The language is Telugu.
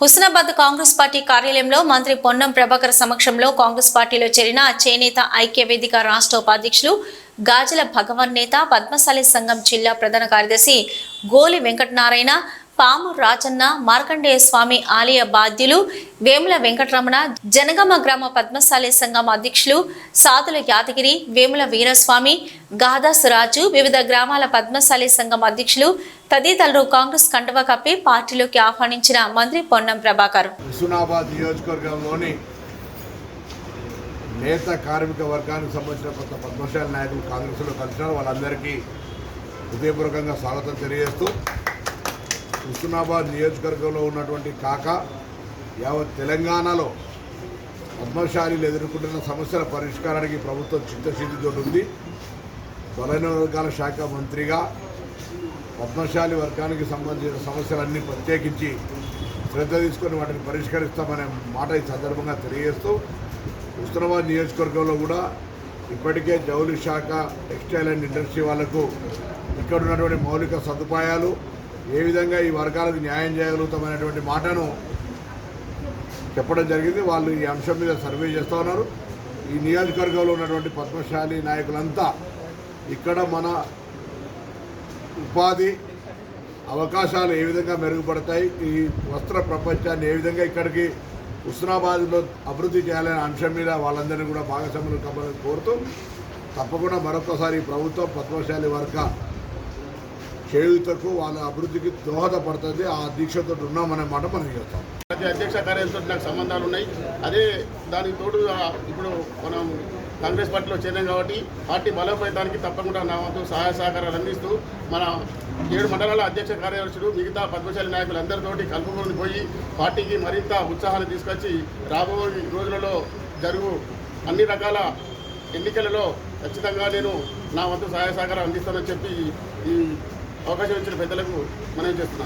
హుస్నాబాద్ కాంగ్రెస్ పార్టీ కార్యాలయంలో మంత్రి పొన్నం ప్రభాకర్ సమక్షంలో కాంగ్రెస్ పార్టీలో చేరిన చేనేత ఐక్య వేదిక రాష్ట్ర ఉపాధ్యక్షులు గాజల భగవన్ నేత పద్మశాలి సంఘం జిల్లా ప్రధాన కార్యదర్శి గోలి వెంకటనారాయణ పాము రాజన్న మార్కండేయ స్వామి ఆలయ బాధ్యులు వేముల వెంకటరమణ జనగమ గ్రామ పద్మశాలి సంఘం అధ్యక్షులు సాధుల యాదగిరి వేముల వీరస్వామి గాదాస్ రాజు వివిధ గ్రామాల పద్మశాలి సంఘం అధ్యక్షులు తదితరులు కాంగ్రెస్ కండువా కప్పి పార్టీలోకి ఆహ్వానించిన మంత్రి పొన్నం ప్రభాకర్. హుస్నాబాద్ నియోజకవర్గంలోని నేత కార్మిక వర్గానికి సంబంధించిన కొంత పద్మశాలి నాయకులు కాంగ్రెస్లో కలిసినారు. వాళ్ళందరికీ హృదయపూర్వకంగా స్వాగతం తెలియజేస్తూ హుస్నాబాద్ నియోజకవర్గంలో ఉన్నటువంటి కాక యావత్ తెలంగాణలో పద్మశాలీలు ఎదుర్కొంటున్న సమస్యల పరిష్కారానికి ప్రభుత్వం చిత్తశుద్ధితో ఉంది. బలైన వర్గాల శాఖ మంత్రిగా పద్మశాలి వర్గానికి సంబంధించిన సమస్యలన్నీ ప్రత్యేకించి శ్రద్ధ తీసుకొని వాటిని పరిష్కరిస్తామనే మాట ఈ సందర్భంగా తెలియజేస్తూ ఉస్మానాబాద్ నియోజకవర్గంలో కూడా ఇప్పటికే జౌలి శాఖ టెక్స్టైల్ అండ్ ఇండస్ట్రీ వాళ్ళకు ఇక్కడ ఉన్నటువంటి మౌలిక సదుపాయాలు ఏ విధంగా ఈ వర్గాలకు న్యాయం చేయగలుగుతామనేటువంటి మాటను చెప్పడం జరిగింది. వాళ్ళు ఈ అంశం మీద సర్వే చేస్తూ ఉన్నారు. ఈ నియోజకవర్గంలో ఉన్నటువంటి పద్మశాలి నాయకులంతా ఇక్కడ మన ఉపాధి అవకాశాలు ఏ విధంగా మెరుగుపడతాయి? ఈ వస్త్ర ప్రపంచాన్ని ఏ విధంగా ఇక్కడికి హుస్నాబాద్లో అభివృద్ధి చేయాలనే అంశం మీద వాళ్ళందరినీ కూడా భాగస్వాములు కమ్మని కోరుతూ తప్పకుండా మరొకసారి ప్రభుత్వం పద్మశాలి వర్గ చేయుతకు వాళ్ళ అభివృద్ధికి దోహదపడుతుంది. ఆ దీక్షతో ఉన్నామనే మాట మనం చెప్తాం. అధ్యక్ష కార్యాలయంతో నాకు సంబంధాలు ఉన్నాయి. అదే దానికి తోడు ఇప్పుడు మనం కాంగ్రెస్ పార్టీలో చేరాం కాబట్టి పార్టీ బలోపేతానికి తప్పకుండా నా వంతు సహాయ సహకారాలు అందిస్తూ మన ఏడు మండలాల అధ్యక్ష కార్యదర్శులు మిగతా పద్మశాలి నాయకులందరితోటి కలుపుకొని పోయి పార్టీకి మరింత ఉత్సాహాన్ని తీసుకొచ్చి రాబోయే రోజులలో జరుగు అన్ని రకాల ఎన్నికలలో ఖచ్చితంగా నేను నా వంతు సహాయ సహకారం అందిస్తానని చెప్పి ఈ అవకాశం ఇచ్చిన పెద్దలకు మనం చేస్తున్నాను.